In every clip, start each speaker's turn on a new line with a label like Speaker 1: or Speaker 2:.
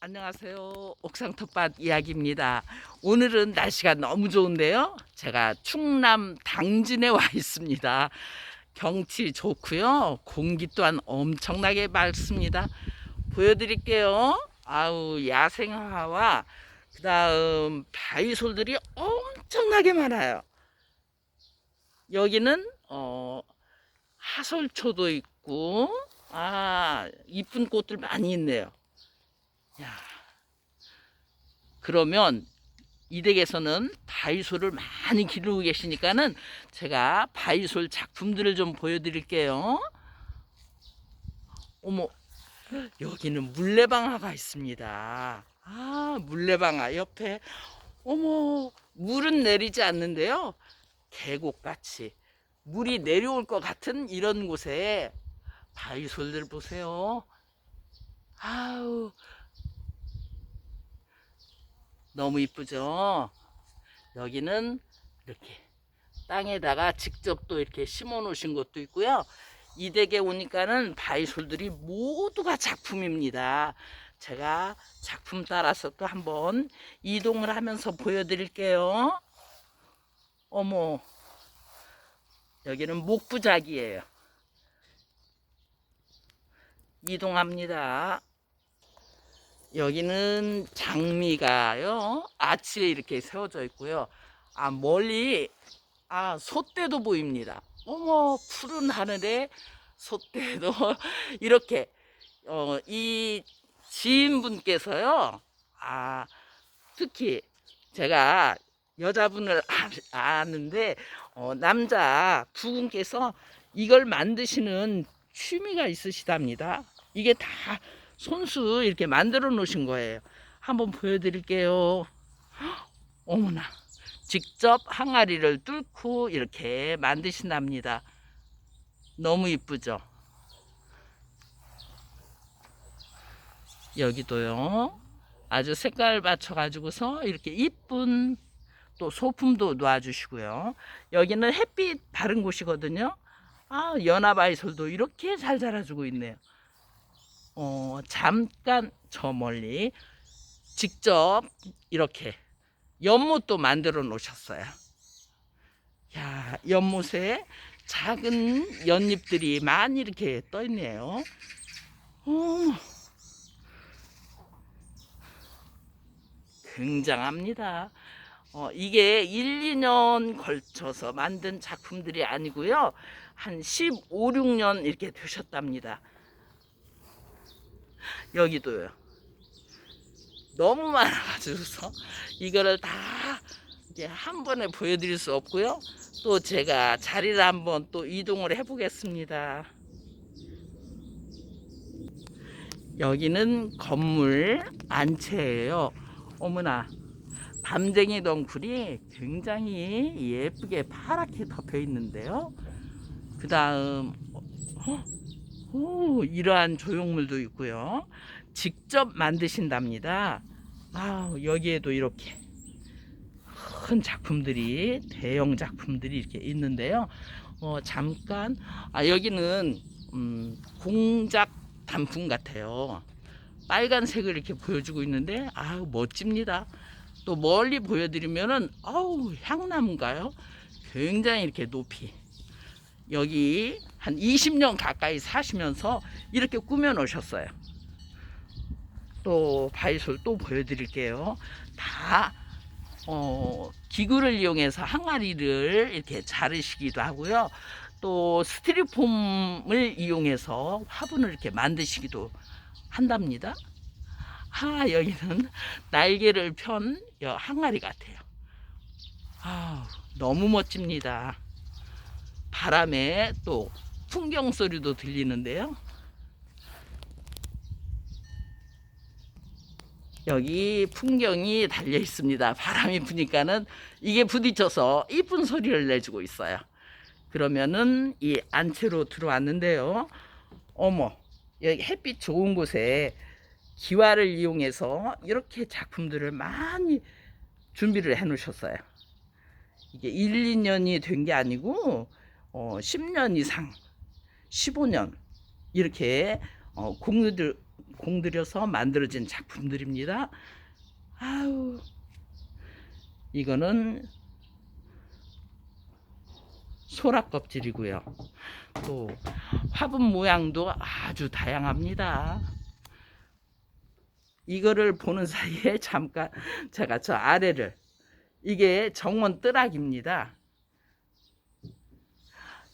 Speaker 1: 안녕하세요. 옥상 텃밭 이야기입니다. 오늘은 날씨가 너무 좋은데요. 제가 충남 당진에 와 있습니다. 경치 좋고요. 공기 또한 엄청나게 맑습니다. 보여드릴게요. 아우 야생화와 그 다음 바위솔들이 엄청나게 많아요. 여기는 어 하솔초도 있고 아 이쁜 꽃들 많이 있네요. 야, 그러면 이 댁에서는 바이솔을 많이 기르고 계시니까는 제가 바이솔 작품들을 좀 보여드릴게요. 어머, 여기는 물레방아가 있습니다. 아, 물레방아 옆에, 어머, 물은 내리지 않는데요. 계곡같이 물이 내려올 것 같은 이런 곳에 바이솔들 보세요. 아우, 너무 이쁘죠? 여기는 이렇게 땅에다가 직접 또 이렇게 심어 놓으신 것도 있고요. 이 댁에 오니까는 바이솔들이 모두가 작품입니다. 제가 작품 따라서 또 한번 이동을 하면서 보여드릴게요. 어머, 여기는 목부작이에요. 이동합니다. 여기는 장미가요. 아치에 이렇게 세워져 있고요. 아, 멀리, 아, 소떼도 보입니다. 어머, 푸른 하늘에 소떼도 이렇게, 어, 이 지인분께서요. 아, 특히 제가 여자분을 아- 아는데, 어, 남자 두 분께서 이걸 만드시는 취미가 있으시답니다. 이게 다 손수 이렇게 만들어 놓으신 거예요. 한번 보여드릴게요. 헉, 어머나. 직접 항아리를 뚫고 이렇게 만드신답니다. 너무 이쁘죠? 여기도요. 아주 색깔 맞춰 가지고서 이렇게 이쁜 또 소품도 놓아 주시고요. 여기는 햇빛 바른 곳이거든요. 아, 연합 아이솔도 이렇게 잘 자라주고 있네요. 어, 잠깐 저 멀리 직접 이렇게 연못도 만들어 놓으셨어요. 야, 연못에 작은 연잎들이 많이 이렇게 떠 있네요. 어, 굉장합니다. 어, 이게 1, 2년 걸쳐서 만든 작품들이 아니고요. 한 15, 16년 이렇게 되셨답니다. 여기도요. 너무 많아가지고서 이거를 다 이제 한 번에 보여드릴 수 없고요. 또 제가 자리를 한번 또 이동을 해보겠습니다. 여기는 건물 안채예요. 어머나 밤쟁이 덩굴이 굉장히 예쁘게 파랗게 덮여 있는데요. 그 다음 오, 이러한 조형물도 있고요. 직접 만드신답니다. 아, 여기에도 이렇게 큰 작품들이 대형 작품들이 이렇게 있는데요. 어, 잠깐 아 여기는 음, 공작 단풍 같아요. 빨간색을 이렇게 보여주고 있는데 아우 멋집니다. 또 멀리 보여드리면은 아우 향나무인가요? 굉장히 이렇게 높이 여기 한 20년 가까이 사시면서 이렇게 꾸며 놓으셨어요. 또 바이솔 또 보여드릴게요. 다 어, 기구를 이용해서 항아리를 이렇게 자르시기도 하고요. 또 스티로폼을 이용해서 화분을 이렇게 만드시기도 한답니다. 아, 여기는 날개를 편 여- 항아리 같아요. 아, 너무 멋집니다. 바람에 또 풍경 소리도 들리는데요. 여기 풍경이 달려 있습니다. 바람이 부니까는 이게 부딪혀서 이쁜 소리를 내주고 있어요. 그러면은 이 안채로 들어왔는데요. 어머, 여기 햇빛 좋은 곳에 기와를 이용해서 이렇게 작품들을 많이 준비를 해 놓으셨어요. 이게 1, 2년이 된 게 아니고 어, 10년 이상, 15년 이렇게 어, 공유들 공들여서 만들어진 작품들입니다. 아우 이거는 소라 껍질이고요. 또 화분 모양도 아주 다양합니다. 이거를 보는 사이에 잠깐 제가 저 아래를 이게 정원 뜰락입니다.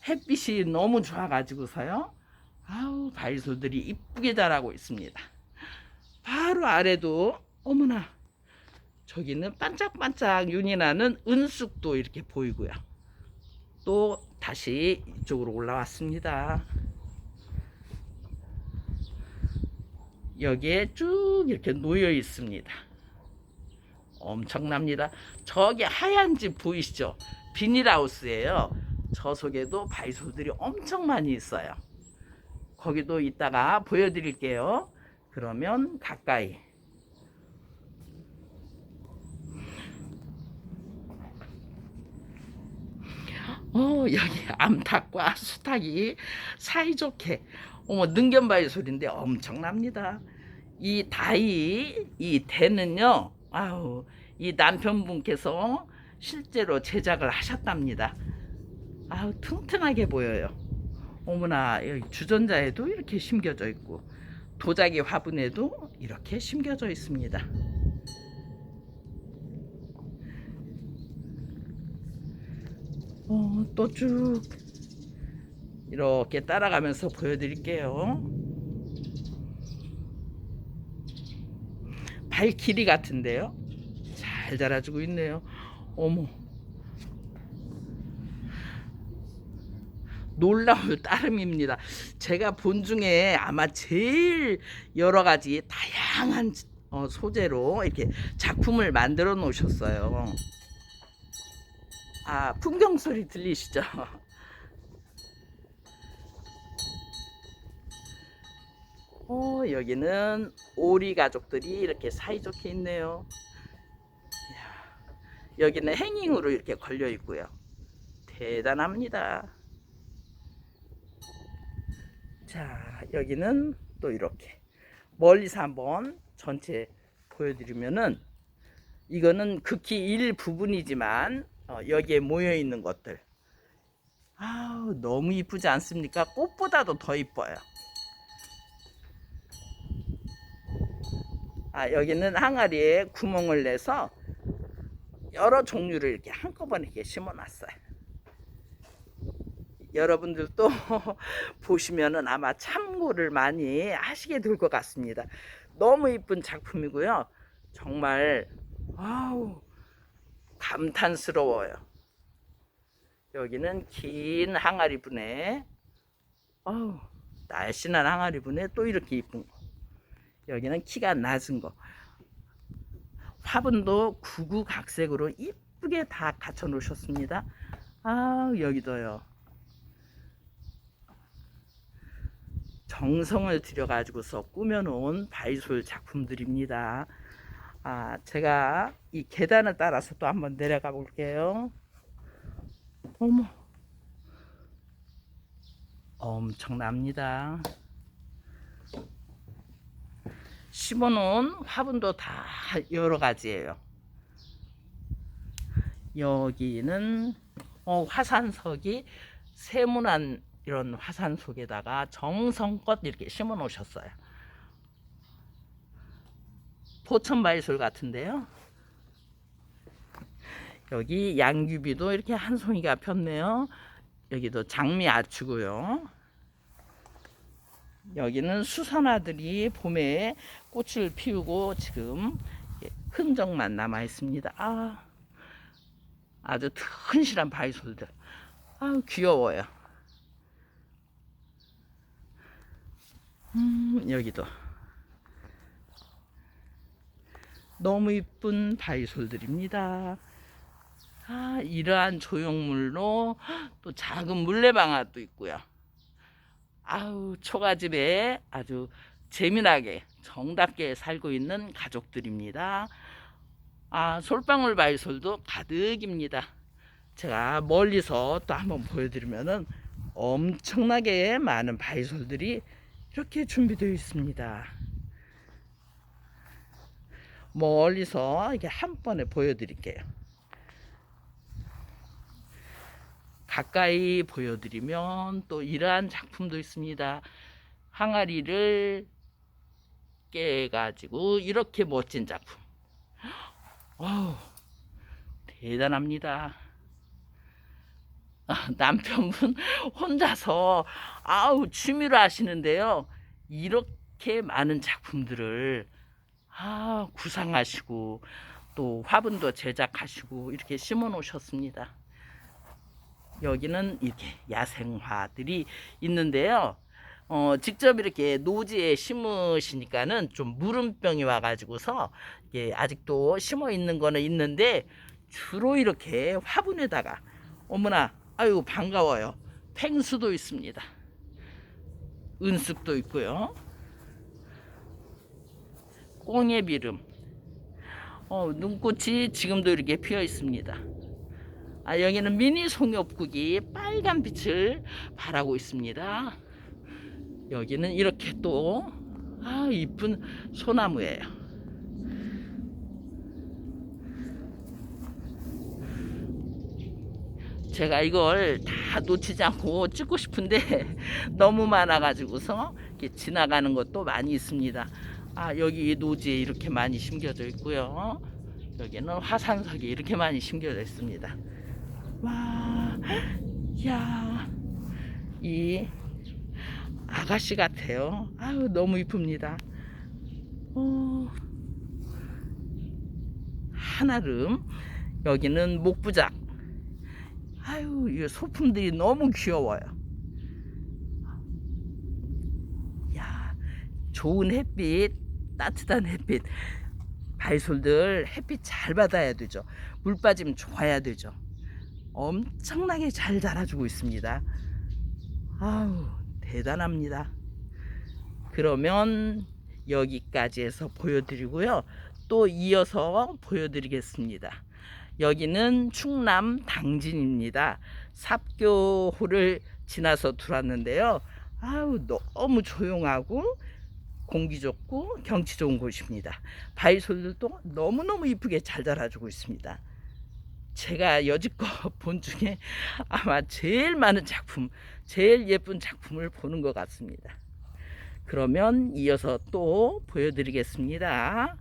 Speaker 1: 햇빛이 너무 좋아가지고서요. 아우 바이솔들이 이쁘게 자라고 있습니다. 바로 아래도 어머나 저기는 반짝반짝 윤이 나는 은쑥도 이렇게 보이고요. 또 다시 이쪽으로 올라왔습니다. 여기에 쭉 이렇게 놓여 있습니다. 엄청납니다. 저기 하얀 집 보이시죠? 비닐하우스예요. 저 속에도 바이솔들이 엄청 많이 있어요. 거기도 이따가 보여드릴게요. 그러면 가까이. 어, 여기 암탉과 수탉이 사이좋게, 어머, 능견바위 소리인데 엄청납니다. 이 다이, 이 대는요, 아우, 이 남편분께서 실제로 제작을 하셨답니다. 아우, 튼튼하게 보여요. 어머나, 주전자에도 이렇게 심겨져 있고, 도자기 화분에도 이렇게 심겨져 있습니다. 어, 또 쭉 이렇게 따라가면서 보여드릴게요. 발 길이 같은데요. 잘 자라주고 있네요. 어머. 놀라울 따름입니다. 제가 본 중에 아마 제일 여러 가지 다양한 어, 소재로 이렇게 작품을 만들어 놓으셨어요. 아, 풍경 소리 들리시죠? 어, 여기는 오리 가족들이 이렇게 사이좋게 있네요. 여기는 행잉으로 이렇게 걸려 있고요. 대단합니다. 자, 여기는 또 이렇게 멀리서 한번 전체 보여드리면은 이거는 극히 일부분이지만 어, 여기에 모여 있는 것들. 아우, 너무 이쁘지 않습니까? 꽃보다도 더 이뻐요. 아, 여기는 항아리에 구멍을 내서 여러 종류를 이렇게 한꺼번에 이렇게 심어 놨어요. 여러분들도 보시면은 아마 참고를 많이 하시게 될 것 같습니다. 너무 이쁜 작품이고요. 정말 아우 감탄스러워요. 여기는 긴 항아리 분에 아우 날씬한 항아리 분에 또 이렇게 이쁜 거. 여기는 키가 낮은 거. 화분도 구구각색으로 이쁘게 다 갖춰 놓으셨습니다. 아 여기도요. 정성을 들여 가지고서 꾸며놓은 바이솔 작품들입니다. 아, 제가 이 계단을 따라서 또 한번 내려가 볼게요. 어머. 엄청납니다. 심어놓은 화분도 다 여러 가지예요. 여기는 어, 화산석이 세문안 이런 화산석에다가 정성껏 이렇게 심어 놓으셨어요. 포천바이솔 같은데요. 여기 양귀비도 이렇게 한 송이가 폈네요. 여기도 장미 아추고요. 여기는 수선화들이 봄에 꽃을 피우고 지금 흔적만 남아 있습니다. 아, 아주 튼실한 바이솔들. 아, 귀여워요. 음, 여기도. 너무 이쁜 바이솔들입니다. 아, 이러한 조형물로 또 작은 물레방아도 있고요. 아우, 초가집에 아주 재미나게 정답게 살고 있는 가족들입니다. 아, 솔방울 바이솔도 가득입니다. 제가 멀리서 또 한번 보여드리면은 엄청나게 많은 바이솔들이 이렇게 준비되어 있습니다. 멀리서 이게 한 번에 보여드릴게요. 가까이 보여드리면 또 이러한 작품도 있습니다. 항아리를 깨가지고 이렇게 멋진 작품. 어우, 대단합니다. 아, 남편분 혼자서 아우 취미로 하시는데요. 이렇게 많은 작품들을 아, 구상하시고 또 화분도 제작하시고 이렇게 심어 놓으셨습니다. 여기는 이렇게 야생화들이 있는데요. 어, 직접 이렇게 노지에 심으시니까는 좀 물음병이 와가지고서 이게 아직도 심어 있는 거는 있는데 주로 이렇게 화분에다가 어머나 아유 반가워요. 팽수도 있습니다. 은숙도 있고요. 꽁예비름. 어, 눈꽃이 지금도 이렇게 피어 있습니다. 아, 여기는 미니 송엽국이 빨간 빛을 발하고 있습니다. 여기는 이렇게 또, 아, 이쁜 소나무예요. 제가 이걸 다 놓치지 않고 찍고 싶은데 너무 많아가지고서 지나가는 것도 많이 있습니다. 아, 여기 노지에 이렇게 많이 심겨져 있고요. 여기는 화산석이 이렇게 많이 심겨져 있습니다. 와, 야, 이 아가씨 같아요. 아유, 너무 이쁩니다. 어, 한아름, 여기는 목부작. 아유, 이 소품들이 너무 귀여워요. 야, 좋은 햇빛, 따뜻한 햇빛. 바이솔들 햇빛 잘 받아야 되죠. 물 빠짐 좋아야 되죠. 엄청나게 잘 자라주고 있습니다. 아우, 대단합니다. 그러면 여기까지 해서 보여드리고요. 또 이어서 보여드리겠습니다. 여기는 충남 당진입니다. 삽교호를 지나서 들어왔는데요. 아우, 너무 조용하고 공기 좋고 경치 좋은 곳입니다. 바이솔들도 너무너무 이쁘게 잘 자라주고 있습니다. 제가 여지껏 본 중에 아마 제일 많은 작품, 제일 예쁜 작품을 보는 것 같습니다. 그러면 이어서 또 보여드리겠습니다.